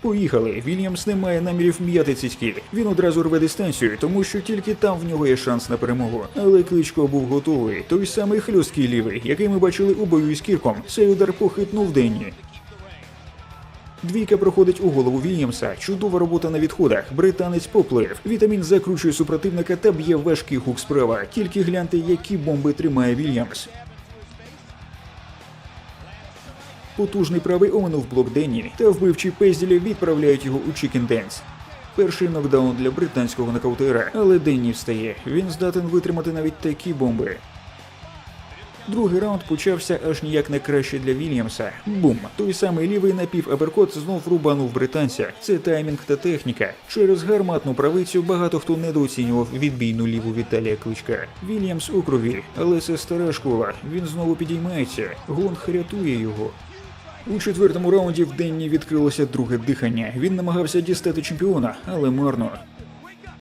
Поїхали. Вільямс не має намірів м'яти цицьки. Він одразу рве дистанцію, тому що тільки там в нього є шанс на перемогу. Але кличко був готовий. Той самий хлюсткий лівий, який ми бачили у бою із Кірком. Цей удар похитнув Денні. Двійка проходить у голову Вільямса. Чудова робота на відходах. Британець поплив. Вітамін закручує супротивника та б'є важкий хук справа. Тільки гляньте, які бомби тримає Вільямс. Потужний правий оминув блок Денні, та вбивчі пезділі відправляють його у Чікен Денс. Перший нокдаун для британського нокаутера, але Денні встає. Він здатен витримати навіть такі бомби. Другий раунд почався аж ніяк не краще для Вільямса. Бум! Той самий лівий напів аперкот знов рубанув британця. Це таймінг та техніка. Через гарматну правицю багато хто недооцінював відбійну ліву Віталія Кличка. Вільямс у крові, але це стара школа. Він знову підіймається. Гонг рятує його. У четвертому раунді в Денні відкрилося друге дихання. Він намагався дістати чемпіона, але марно.